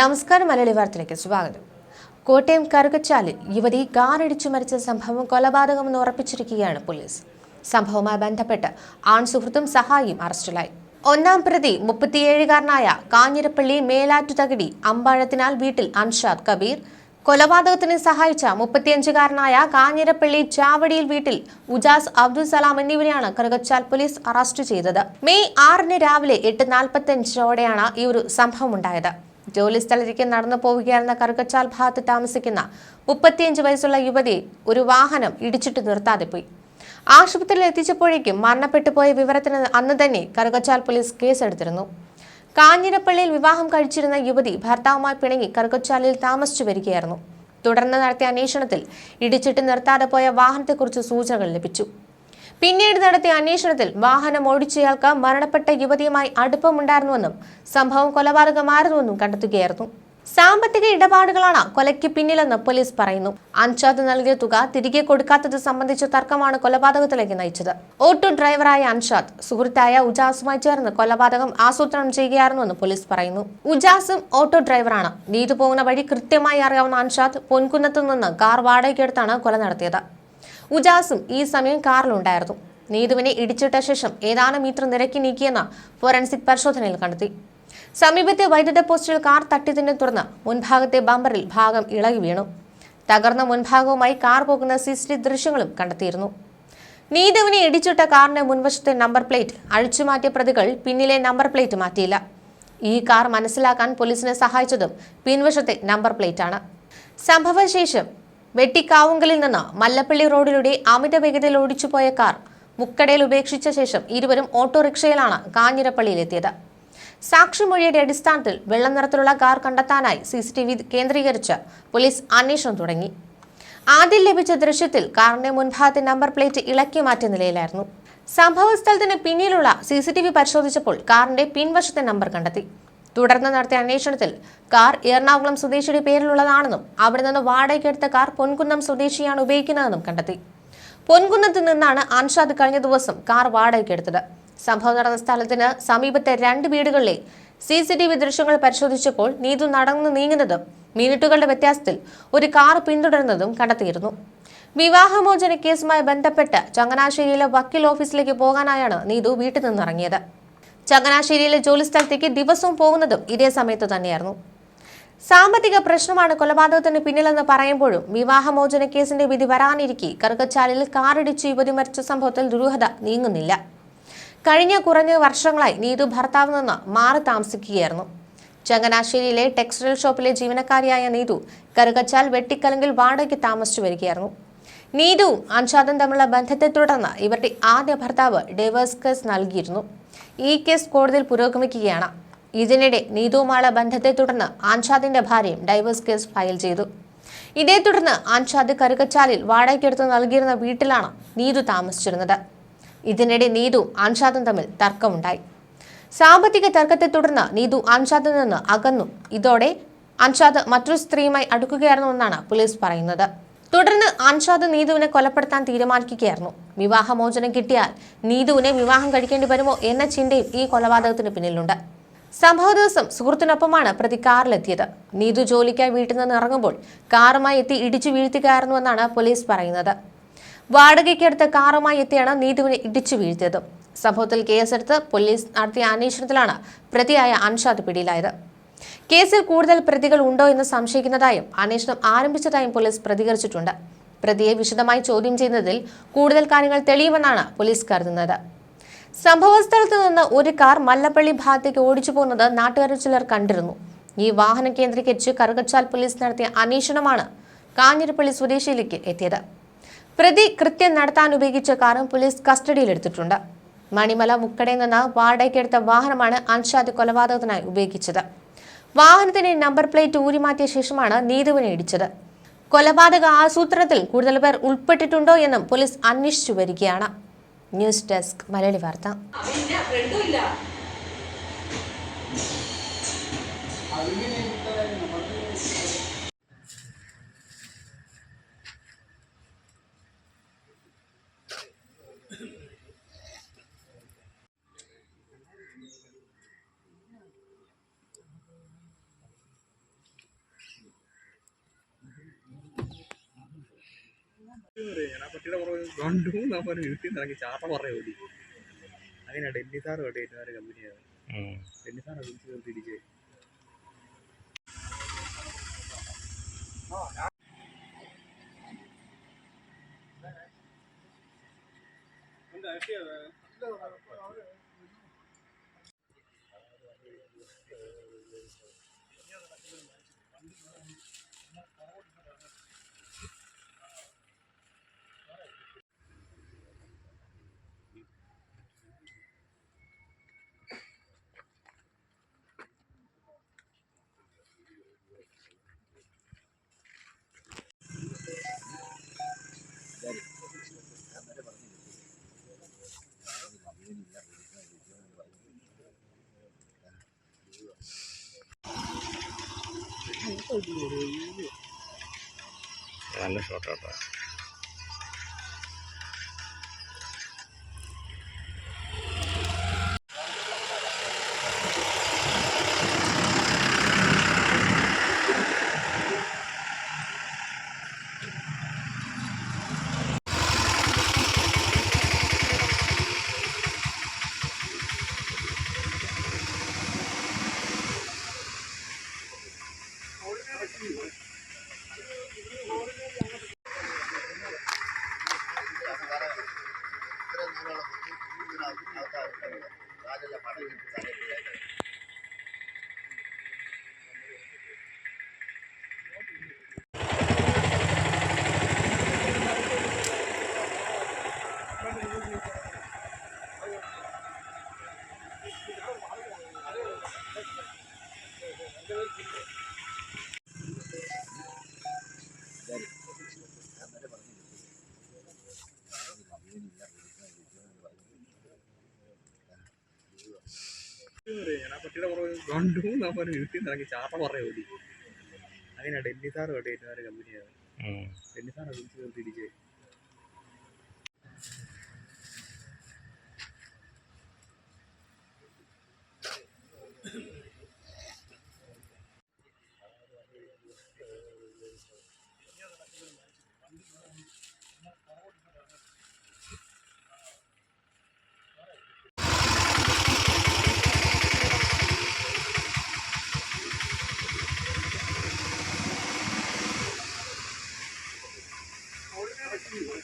നമസ്കാരം മലയാളി വാർത്തയിലേക്ക് സ്വാഗതം. കോട്ടയം കറുകച്ചാലിൽ യുവതി കാറിടിച്ചു മരിച്ച സംഭവം കൊലപാതകമെന്ന് ഉറപ്പിച്ചിരിക്കുകയാണ് പോലീസ്. സംഭവവുമായി ബന്ധപ്പെട്ട് ആൺ സുഹൃത്തും സഹായിയും അറസ്റ്റിലായി. ഒന്നാം പ്രതി മുപ്പത്തിയേഴുകാരനായ കാഞ്ഞിരപ്പള്ളി മേലാറ്റുതകടി അമ്പാഴത്തിനാൽ വീട്ടിൽ അൻഷാദ് കബീർ. കൊലപാതകത്തിന് സഹായിച്ച മുപ്പത്തിയഞ്ചുകാരനായ കാഞ്ഞിരപ്പള്ളി ചാവടിയിൽ വീട്ടിൽ ഉജാസ് അബ്ദുൽ സലാം എന്നിവരെയാണ് കറുകച്ചാൽ പോലീസ് അറസ്റ്റ് ചെയ്തത്. മെയ് ആറിന് രാവിലെ എട്ട് നാൽപ്പത്തഞ്ചോടെയാണ് ഈ ഒരു സംഭവം ഉണ്ടായത് ജോലി സ്ഥലത്തേക്ക് നടന്നു പോവുകയായിരുന്ന കറുകച്ചാൽ ഭാഗത്ത് താമസിക്കുന്ന മുപ്പത്തിയഞ്ച് വയസ്സുള്ള യുവതി ഒരു വാഹനം ഇടിച്ചിട്ട് നിർത്താതെ പോയി. ആശുപത്രിയിൽ എത്തിച്ചപ്പോഴേക്കും മരണപ്പെട്ടു പോയ വിവരത്തിന് അന്ന് തന്നെ കറുകച്ചാൽ പോലീസ് കേസെടുത്തിരുന്നു. കാഞ്ഞിരപ്പള്ളിയിൽ വിവാഹം കഴിച്ചിരുന്ന യുവതി ഭർത്താവുമായി പിണങ്ങി കറുകച്ചാലിൽ താമസിച്ചു വരികയായിരുന്നു. തുടർന്ന് നടത്തിയ അന്വേഷണത്തിൽ ഇടിച്ചിട്ട് നിർത്താതെ പോയ വാഹനത്തെക്കുറിച്ച് സൂചനകൾ ലഭിച്ചു. പിന്നീട് നടത്തിയ അന്വേഷണത്തിൽ വാഹനം ഓടിച്ചയാൾക്ക് മരണപ്പെട്ട യുവതിയുമായി അടുപ്പമുണ്ടായിരുന്നുവെന്നും സംഭവം കൊലപാതകമായിരുന്നുവെന്നും കണ്ടെത്തുകയായിരുന്നു. സാമ്പത്തിക ഇടപാടുകളാണ് കൊലയ്ക്ക് പിന്നിലെന്ന് പോലീസ് പറയുന്നു. അൻഷാദ് നൽകിയ തുക തിരികെ കൊടുക്കാത്തത് സംബന്ധിച്ച തർക്കമാണ് കൊലപാതകത്തിലേക്ക് നയിച്ചത്. ഓട്ടോ ഡ്രൈവറായ അൻഷാദ് സുഹൃത്തായ ഉജാസുമായി ചേർന്ന് കൊലപാതകം ആസൂത്രണം ചെയ്യുകയായിരുന്നുവെന്ന് പോലീസ് പറയുന്നു. ഉജാസും ഓട്ടോ ഡ്രൈവറാണ്. നീതു പോകുന്ന വഴി കൃത്യമായി അറിയാവുന്ന അൻഷാദ് പൊൻകുന്നത്തു നിന്ന് കാർ വാടകയ്ക്കെടുത്താണ് കൊല നടത്തിയത്. ഉജാസും ഈ സമയം കാറിലുണ്ടായിരുന്നു. നീതുവിനെ ഇടിച്ചിട്ട ശേഷം ഏതാനും മീറ്റർ നിരക്കി നീക്കിയെന്ന ഫോറൻസിക് പരിശോധനയിൽ കണ്ടെത്തി. സമീപത്തെ വൈദ്യുത പോസ്റ്റിൽ കാർ തട്ടിയതിനെ തുടർന്ന് മുൻഭാഗത്തെ ബമ്പറിൽ ഭാഗം ഇളകി വീണു. തകർന്ന മുൻഭാഗവുമായി കാർ പോകുന്ന സി സി ദൃശ്യങ്ങളും കണ്ടെത്തിയിരുന്നു. നീതുവിനെ ഇടിച്ചിട്ട കാറിന്റെ മുൻവശത്തെ നമ്പർ പ്ലേറ്റ് അഴിച്ചുമാറ്റിയ പ്രതികൾ പിന്നിലെ നമ്പർ പ്ലേറ്റ് മാറ്റിയില്ല. ഈ കാർ മനസ്സിലാക്കാൻ പോലീസിനെ സഹായിച്ചതും പിൻവശത്തെ നമ്പർ പ്ലേറ്റാണ്. സംഭവശേഷം വെട്ടിക്കാവുങ്കലിൽ നിന്ന് മല്ലപ്പള്ളി റോഡിലൂടെ അമിത വേഗതയിൽ ഓടിച്ചുപോയ കാർ മുക്കടയിൽ ഉപേക്ഷിച്ച ശേഷം ഇരുവരും ഓട്ടോറിക്ഷയിലാണ് കാഞ്ഞിരപ്പള്ളിയിലെത്തിയത്. സാക്ഷിമൊഴിയുടെ അടിസ്ഥാനത്തിൽ വെള്ളം നിറത്തിലുള്ള കാർ കണ്ടെത്താനായി സി സി ടി വി കേന്ദ്രീകരിച്ച് പോലീസ് അന്വേഷണം തുടങ്ങി. ആദ്യം ലഭിച്ച ദൃശ്യത്തിൽ കാറിന്റെ മുൻഭാഗത്തെ നമ്പർ പ്ലേറ്റ് ഇളക്കി മാറ്റിയ നിലയിലായിരുന്നു. സംഭവസ്ഥലത്തിന് പിന്നിലുള്ള സി സി ടി വി പരിശോധിച്ചപ്പോൾ കാറിന്റെ പിൻവശത്തെ നമ്പർ കണ്ടെത്തി. തുടർന്ന് നടത്തിയ അന്വേഷണത്തിൽ കാർ എറണാകുളം സ്വദേശിയുടെ പേരിലുള്ളതാണെന്നും അവിടെ നിന്ന് വാടകയ്ക്കെടുത്ത കാർ പൊൻകുന്നം സ്വദേശിയാണ് ഉപയോഗിക്കുന്നതെന്നും കണ്ടെത്തി. പൊൻകുന്നത്ത് നിന്നാണ് അൻഷാദ് കഴിഞ്ഞ ദിവസം കാർ വാടകയ്ക്കെടുത്തത് സംഭവം നടന്ന സ്ഥലത്തിന് സമീപത്തെ രണ്ട് വീടുകളിലെ സി സി ടി വി ദൃശ്യങ്ങൾ പരിശോധിച്ചപ്പോൾ നീതു നടന്നു നീങ്ങുന്നതും മിനിറ്റുകളുടെ വ്യത്യാസത്തിൽ ഒരു കാർ പിന്തുടരുന്നതും കണ്ടെത്തിയിരുന്നു. വിവാഹമോചന കേസുമായി ബന്ധപ്പെട്ട് ചങ്ങനാശ്ശേരിയിലെ വക്കീൽ ഓഫീസിലേക്ക് പോകാനായാണ് നീതു വീട്ടിൽ നിന്നിറങ്ങിയത്. ചങ്ങനാശ്ശേരിയിലെ ജോലി സ്ഥലത്തേക്ക് ദിവസവും പോകുന്നതും ഇതേ സമയത്ത് തന്നെയായിരുന്നു. സാമ്പത്തിക പ്രശ്നമാണ് കൊലപാതകത്തിന് പിന്നിലെന്ന് പറയുമ്പോഴും വിവാഹമോചന കേസിന്റെ വിധി വരാനിരിക്കെ കറുകച്ചാലിൽ കാറിടിച്ച് യുവതി മരിച്ച സംഭവത്തിൽ ദുരൂഹത നീങ്ങുന്നില്ല. കഴിഞ്ഞ കുറഞ്ഞ വർഷങ്ങളായി നീതു ഭർത്താവ് നിന്ന് മാറി താമസിക്കുകയായിരുന്നു. ചങ്ങനാശ്ശേരിയിലെ ടെക്സ്റ്റൈൽ ഷോപ്പിലെ ജീവനക്കാരിയായ നീതു കറുകച്ചാൽ വെട്ടിക്കലങ്കിൽ വാടകയ്ക്ക് താമസിച്ചു വരികയായിരുന്നു. നീതുവും അൻഷാദും തമ്മിലുള്ള ബന്ധത്തെ തുടർന്ന് ഇവരുടെ ആദ്യ ഭർത്താവ് ഡേവേഴ്സ് കേസ് നൽകിയിരുന്നു. ഈ കേസ് കോടതിയിൽ പുരോഗമിക്കുകയാണ്. ഇതിനിടെ നീതുവുമായുള്ള ബന്ധത്തെ തുടർന്ന് ആൻഷാദിന്റെ ഭാര്യയും ഡൈവേഴ്സ് കേസ് ഫയൽ ചെയ്തു. ഇതേ തുടർന്ന് ആൻഷാദ് കറുകച്ചാലിൽ വാടകയ്ക്കെടുത്ത് നൽകിയിരുന്ന വീട്ടിലാണ് നീതു താമസിച്ചിരുന്നത്. ഇതിനിടെ നീതുവും ആൻഷാദും തമ്മിൽ തർക്കമുണ്ടായി. സാമ്പത്തിക തർക്കത്തെ തുടർന്ന് നീതു അൻഷാദിൽ നിന്ന് അകന്നു. ഇതോടെ അൻഷാദ് മറ്റൊരു സ്ത്രീയുമായി അടുക്കുകയായിരുന്നുവെന്നാണ് പോലീസ് പറയുന്നത്. തുടർന്ന് അൻഷാദ് നീതുവിനെ കൊലപ്പെടുത്താൻ തീരുമാനിക്കുകയായിരുന്നു. വിവാഹമോചനം കിട്ടിയാൽ നീതുവിനെ വിവാഹം കഴിക്കേണ്ടി വരുമോ എന്ന ചിന്തയും ഈ കൊലപാതകത്തിന് പിന്നിലുണ്ട്. സംഭവ ദിവസം സുഹൃത്തിനൊപ്പമാണ് പ്രതി കാറിലെത്തിയത്. നീതു ജോലിക്കായി വീട്ടിൽ നിന്ന് ഇറങ്ങുമ്പോൾ കാറുമായി എത്തി ഇടിച്ചു വീഴ്ത്തുകയായിരുന്നുവെന്നാണ് പോലീസ് പറയുന്നത്. വാടകയ്ക്കെടുത്ത കാറുമായി എത്തിയാണ് നീതുവിനെ ഇടിച്ചു വീഴ്ത്തിയത്. സംഭവത്തിൽ കേസെടുത്ത് പോലീസ് നടത്തിയ അന്വേഷണത്തിലാണ് പ്രതിയായ അൻഷാദ് പിടിയിലായത്. കേസിൽ കൂടുതൽ പ്രതികൾ ഉണ്ടോ എന്ന് സംശയിക്കുന്നതായും അന്വേഷണം ആരംഭിച്ചതായും പോലീസ് പ്രതികരിച്ചിട്ടുണ്ട്. പ്രതിയെ വിശദമായി ചോദ്യം ചെയ്യുന്നതിൽ കൂടുതൽ കാര്യങ്ങൾ തെളിയുമെന്നാണ് പോലീസ് കരുതുന്നത്. സംഭവ സ്ഥലത്ത് നിന്ന് ഒരു കാർ മല്ലപ്പള്ളി ഭാഗത്തേക്ക് ഓടിച്ചു പോകുന്നത് നാട്ടുകാരിൽ ചിലർ കണ്ടിരുന്നു. ഈ വാഹനം കേന്ദ്രീകരിച്ച് കറുകച്ചാൽ പോലീസ് നടത്തിയ അന്വേഷണമാണ് കാഞ്ഞിരപ്പള്ളി സ്വദേശിയിലേക്ക് എത്തിയത്. പ്രതി കൃത്യം നടത്താൻ ഉപയോഗിച്ച കാറും പോലീസ് കസ്റ്റഡിയിലെടുത്തിട്ടുണ്ട് മണിമല മുക്കടയിൽ നിന്ന് വാടകയ്ക്കെടുത്ത വാഹനമാണ് അൻഷാദ് കൊലപാതകത്തിനായി ഉപയോഗിച്ചത്. വാഹനത്തിന്റെ നമ്പർ പ്ലേറ്റ് ഊരിമാറ്റിയ ശേഷമാണ് നീതുവിനെ ഇടിച്ചത്. കൊലപാതക ആസൂത്രണത്തിൽ കൂടുതൽ പേർ ഉൾപ്പെട്ടിട്ടുണ്ടോ എന്നും പോലീസ് അന്വേഷിച്ചു വരികയാണ്. ന്യൂസ് ഡെസ്ക് മലയാളി വാർത്ത. ഇല്ല ഫ്രണ്ടും ഇല്ല ആ പട്ടിയുടെ പുറകെ വീട്ടിൽ നിന്ന് ഇറങ്ങി ചാട്ട പുറകെ ഓടി. അങ്ങനെ ഡെല്ലി സാർ കേട്ടോ ഏറ്റവും കമ്പനിയാണ് ഡെന്നി സാറാണ് വിളിച്ച് നിർത്തി ഇടിച്ചത് ভালো শটারটা പട്ടിയുടെ പുറകെ കണ്ടു ഞാൻ പറഞ്ഞു വീട്ടിൽ നിന്ന് ചാപ്പ ചാട്ട പുറകെ ഓടി അങ്ങനെ ഡെന്നി സാർ കേട്ടോ ഏറ്റവും കമ്പനിയാണ് ഡെന്നി സാറാണ് വിളിച്ച് നിർത്തി ਹੋਰ